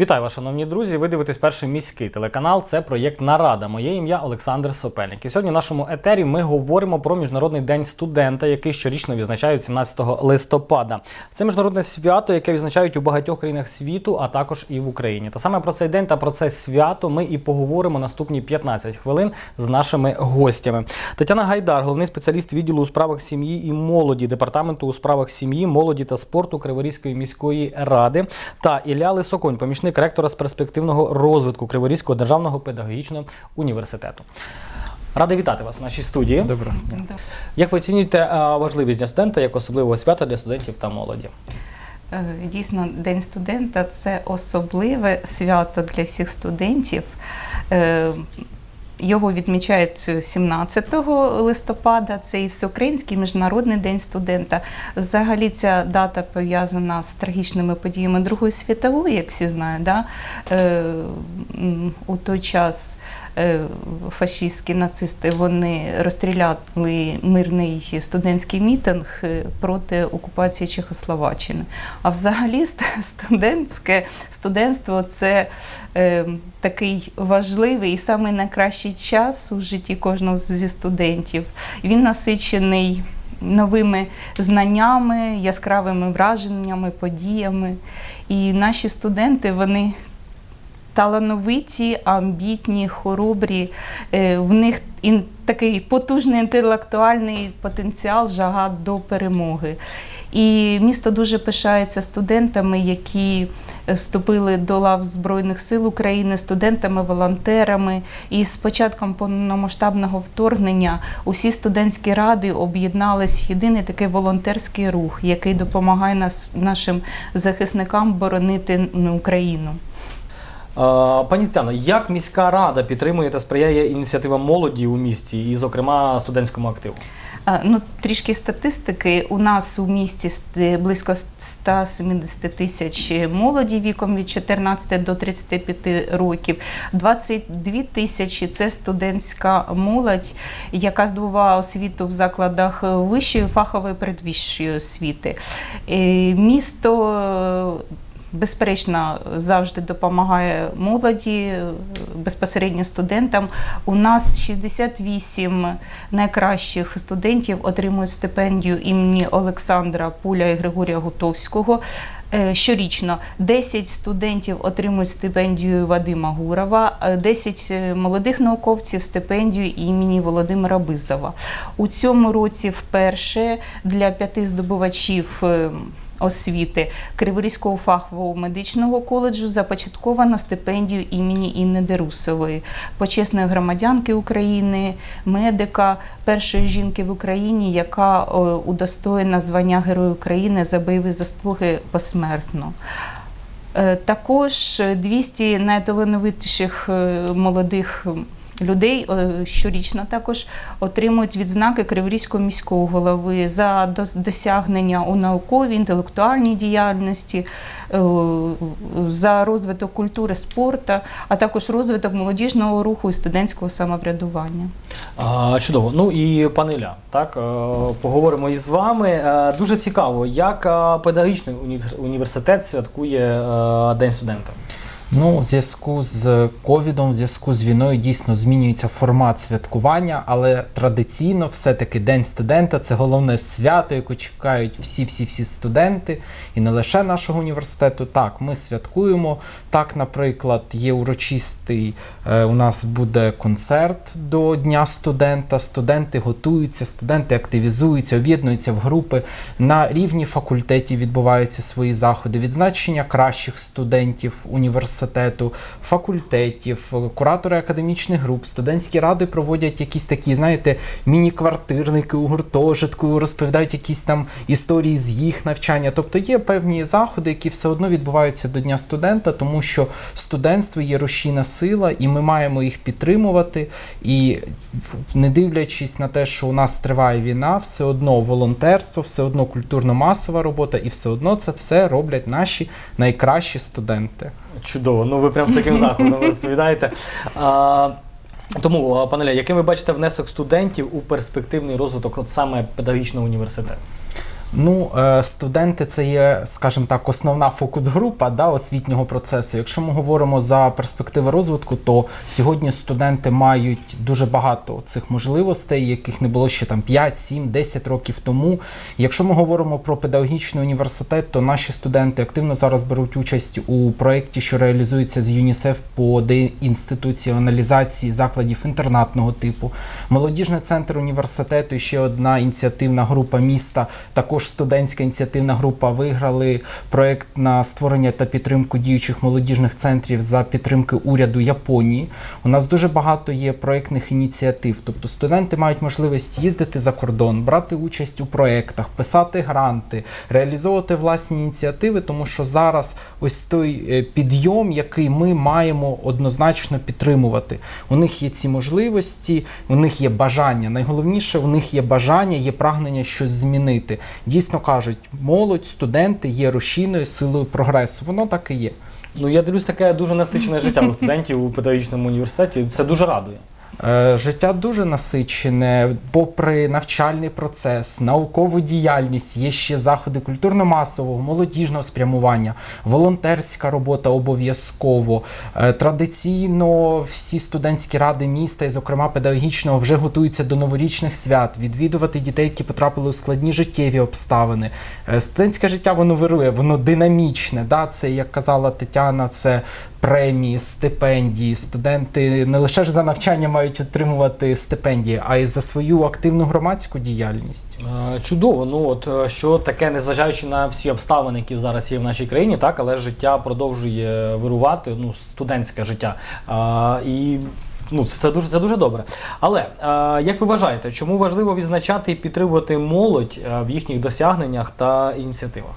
Вітаю вас, шановні друзі. Ви дивитесь перший міський телеканал. Це проєкт Нарада. Моє ім'я Олександр Сопельник. І сьогодні в нашому етері ми говоримо про міжнародний день студента, який щорічно відзначають 17 листопада. Це міжнародне свято, яке відзначають у багатьох країнах світу, а також і в Україні. Та саме про цей день та про це свято ми і поговоримо наступні 15 хвилин з нашими гостями. Тетяна Гайдар, головний спеціаліст відділу у справах сім'ї і молоді департаменту у справах сім'ї, молоді та спорту Криворізької міської ради, та Ілля Лисоконь, помічник ректора з перспективного розвитку Криворізького державного педагогічного університету. Радий вітати вас в нашій студії. Добре. Як ви оцінюєте е, важливість Дня студента як особливого свята для студентів та молоді? Е, Дійсно, День студента це особливе свято для всіх студентів. Його відмічають 17 листопада, це і Всеукраїнський міжнародний день студента. Взагалі ця дата пов'язана з трагічними подіями Другої світової, як всі знають. Да? Е, У той час е, фашистські нацисти вони розстріляли мирний студентський мітинг е, проти окупації Чехословаччини. А взагалі студентське студентство це е, такий важливий і самий найкращий час у житті кожного зі студентів. Він насичений новими знаннями, яскравими враженнями, подіями. І наші студенти вони талановиті, амбітні, хоробрі. Е, В них такий потужний інтелектуальний потенціал, жага до перемоги. І місто дуже пишається студентами, які вступили до лав Збройних сил України, студентами, волонтерами. І з початком повномасштабного вторгнення усі студентські ради об'єднались в єдиний такий волонтерський рух, який допомагає нас, нашим захисникам боронити ну, Україну. Пані Тетяно, як міська рада підтримує та сприяє ініціативам молоді у місті і, зокрема, студентському активу? А, Ну, трішки статистики. У нас у місті близько 170 тисяч молоді віком від 14 до 35 років. 22 тисячі це студентська молодь, яка здобуває освіту в закладах вищої фахової передвищої освіти. Е, Місто е, безперечно завжди допомагає молоді, е, безпосередньо студентам. У нас 68 найкращих студентів отримують стипендію імені Олександра Пуля і Григорія Гутовського. Е, Щорічно 10 студентів отримують стипендію Вадима Гурова, е, 10 молодих науковців стипендію імені Володимира Бизова. У цьому році вперше для п'яти здобувачів. Освіти Криворізького фахового медичного коледжу започатковано стипендію імені Інни Дерусової, почесної громадянки України, медика, першої жінки в Україні, яка е, удостоєна звання Герой України за бойові заслуги посмертно. Е, Також 200 найталановитіших е, молодих людей е, щорічно також отримують відзнаки Криворізького міського голови за досягнення у науковій, інтелектуальній діяльності, е, за розвиток культури, спорту, а також розвиток молодіжного руху і студентського самоврядування. Чудово. Ну і пане Ілля, так е, поговоримо із вами. Дуже цікаво, як педагогічний універ- університет святкує День студента. Ну, у зв'язку з ковідом, в зв'язку з війною дійсно змінюється формат святкування, але традиційно все-таки День студента це головне свято, яке чекають всі-всі-всі студенти, і не лише нашого університету. Так, ми святкуємо. Так, наприклад, є урочистий. е, у нас буде концерт до Дня студента. Студенти готуються, студенти активізуються, об'єднуються в групи. На рівні факультетів відбуваються свої заходи, відзначення кращих студентів університету, факультетів, куратори академічних груп, студентські ради проводять якісь такі, знаєте, міні-квартирники у гуртожитку, розповідають якісь там історії з їх навчання. Тобто є певні заходи, які все одно відбуваються до Дня студента, тому що студентство є рушійна сила, і ми маємо їх підтримувати. І не дивлячись на те, що у нас триває війна, все одно волонтерство, все одно культурно-масова робота, і все одно це все роблять наші найкращі студенти. Чудово. Ну ви прям з таким заходом розповідаєте. А, тому, панеля, яким ви бачите внесок студентів у перспективний розвиток от саме педагогічного університету? Ну, е, студенти це є, скажімо так, основна фокус-група да, освітнього процесу. Якщо ми говоримо за перспективи розвитку, то сьогодні студенти мають дуже багато цих можливостей, яких не було ще там 5, 7, 10 років тому. Якщо ми говоримо про педагогічний університет, то наші студенти активно зараз беруть участь у проєкті, що реалізується з ЮНІСЕФ по деінституціоналізації закладів інтернатного типу. Молодіжний центр університету і ще одна ініціативна група міста, також студентська ініціативна група, виграли проєкт на створення та підтримку діючих молодіжних центрів за підтримки уряду Японії. У нас дуже багато є проєктних ініціатив. Тобто студенти мають можливість їздити за кордон, брати участь у проєктах, писати гранти, реалізовувати власні ініціативи, тому що зараз ось той е, підйом, який ми маємо однозначно підтримувати. У них є ці можливості, у них є бажання. Найголовніше, у них є бажання, є прагнення щось змінити. Дійсно кажуть, молодь, студенти є рушійною силою прогресу. Воно так і є. Ну я дивлюсь, таке дуже насичене життя студентів у педагогічному університеті. Це дуже радує. Е, Життя дуже насичене, попри навчальний процес, наукову діяльність, є ще заходи культурно-масового, молодіжного спрямування, волонтерська робота обов'язково. Е, Традиційно всі студентські ради міста, і, зокрема педагогічного, вже готуються до новорічних свят, відвідувати дітей, які потрапили у складні життєві обставини. Е, Студентське життя воно вирує, воно динамічне. Да? Це, як казала Тетяна, це премії, стипендії. Студенти не лише ж за навчання мають отримувати стипендії, а й за свою активну громадську діяльність. Е, Чудово. Ну от е, що таке, незважаючи на всі обставини, які зараз є в нашій країні, так, але життя продовжує вирувати, ну, студентське життя. А, і ну, це дуже це дуже добре. Але е, як ви вважаєте, чому важливо відзначати і підтримувати молодь е, в їхніх досягненнях та ініціативах?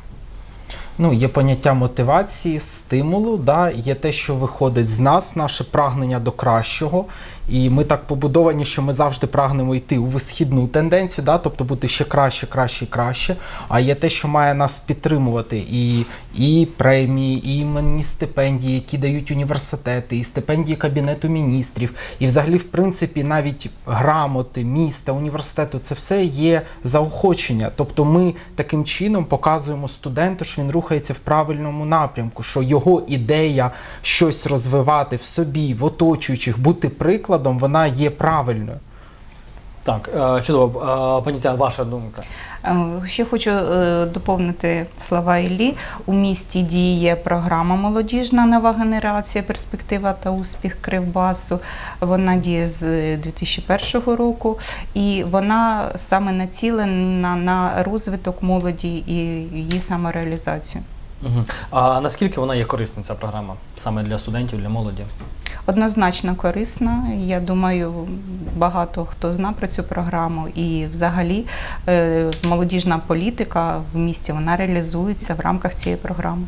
Ну, є поняття мотивації, стимулу, да? є те, що виходить з нас, наше прагнення до кращого. І ми так побудовані, що ми завжди прагнемо йти у висхідну тенденцію, да? тобто бути ще краще, краще, краще. А є те, що має нас підтримувати, і, і премії, і іменні стипендії, які дають університети, і стипендії Кабінету міністрів, і взагалі, в принципі, навіть грамоти міста, університету це все є заохочення. Тобто, ми таким чином показуємо студенту, що він рухається в правильному напрямку, що його ідея щось розвивати в собі, в оточуючих, бути прикладом, вона є правильною. Так, е, чудово. Е, Пані ваша думка. Е, Ще хочу доповнити слова Іллі. У місті діє програма молодіжна нова генерація, перспектива та успіх Кривбасу. Вона діє з 2001 року, і вона саме націлена на розвиток молоді і її самореалізацію. А наскільки вона є корисною, ця програма саме для студентів, для молоді? Однозначно корисна. Я думаю, багато хто зна про цю програму. І взагалі е, молодіжна політика в місті вона реалізується в рамках цієї програми.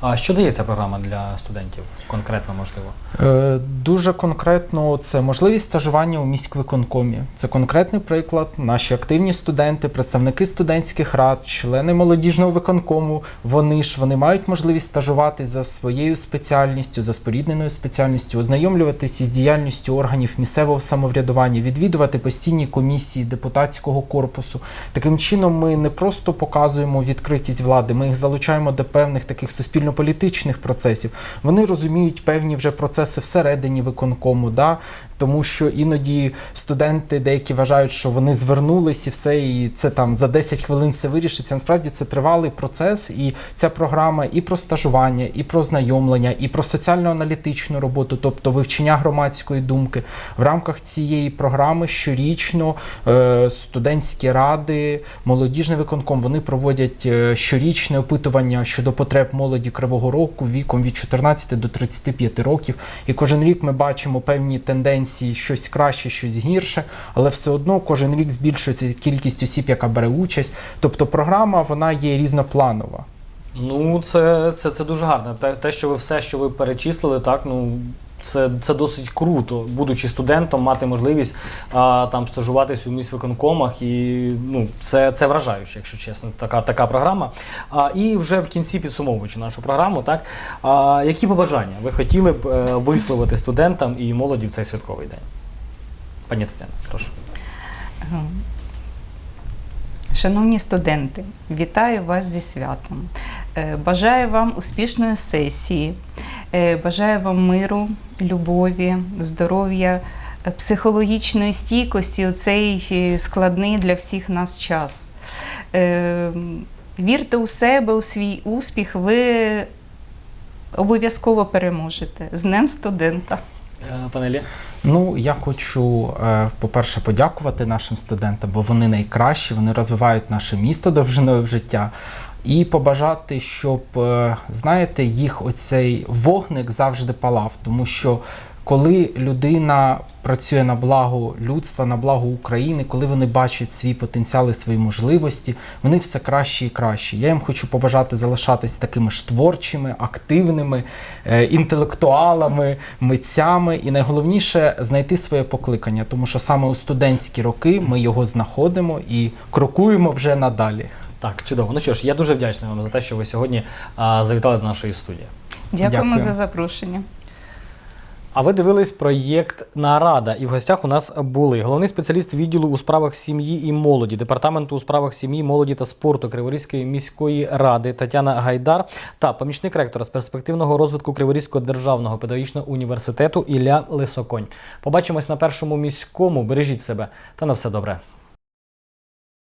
А що дає ця програма для студентів? Конкретно можливо? Е, Дуже конкретно це можливість стажування у міськвиконкомі. Це конкретний приклад. Наші активні студенти, представники студентських рад, члени молодіжного виконкому. Вони ж вони мають можливість стажувати за своєю спеціальністю, за спорідненою спеціальністю, ознайомлюватися з діяльністю органів місцевого самоврядування, відвідувати постійні комісії депутатського корпусу. Таким чином, ми не просто показуємо відкритість влади, ми їх залучаємо до певних таких суспільно-політичних процесів. Вони розуміють певні вже процеси всередині виконкому. Да? Тому що іноді студенти деякі вважають, що вони звернулись і все, і це там за 10 хвилин все вирішиться. Насправді це тривалий процес, і ця програма і про стажування, і про знайомлення, і про соціально-аналітичну роботу, тобто вивчення громадської думки. В рамках цієї програми щорічно е, студентські ради, молодіжний виконком вони проводять е, щорічне опитування щодо потреб молоді Кривого Рогу віком від 14 до 35 років. І кожен рік ми бачимо певні тенденції, щось краще, щось гірше, але все одно кожен рік збільшується кількість осіб, яка бере участь. Тобто програма вона є різнопланова. Ну, це, це, це дуже гарно. Те, те, що ви все, що ви перечислили, так, ну. Це, це досить круто, будучи студентом, мати можливість а, там стажуватись у міськвиконкомах, і ну це, це вражаюче, якщо чесно, така, така програма. А, і вже в кінці підсумовуючи нашу програму, так а, які побажання ви хотіли б е, висловити студентам і молоді в цей святковий день? Пані Тетяна, прошу. Шановні студенти, вітаю вас зі святом. Е, Бажаю вам успішної сесії, бажаю вам миру, любові, здоров'я, е, психологічної стійкості у цей е, складний для всіх нас час. Е, Вірте у себе, у свій успіх, ви обов'язково переможете. З Днем студента! Е, Пане Ілля? Ну, я хочу, е, по-перше, подякувати нашим студентам, бо вони найкращі, вони розвивають наше місто довжиною в життя. І побажати, щоб, е, знаєте, їх оцей вогник завжди палав, тому що коли людина працює на благо людства, на благо України, коли вони бачать свій потенціал і свої можливості, вони все краще і краще. Я їм хочу побажати залишатись такими ж творчими, активними, е, інтелектуалами, митцями, і найголовніше знайти своє покликання, тому що саме у студентські роки ми його знаходимо і крокуємо вже надалі. Так, чудово. Ну що ж, я дуже вдячний вам за те, що ви сьогодні а, завітали до нашої студії. Дякуємо Дякую. за запрошення. А ви дивились проєкт Нарада, і в гостях у нас були головний спеціаліст відділу у справах сім'ї і молоді, департаменту у справах сім'ї, молоді та спорту Криворізької міської ради Тетяна Гайдар та помічник ректора з перспективного розвитку Криворізького державного педагогічного університету Ілля Лисоконь. Побачимось на першому міському. Бережіть себе та на все добре.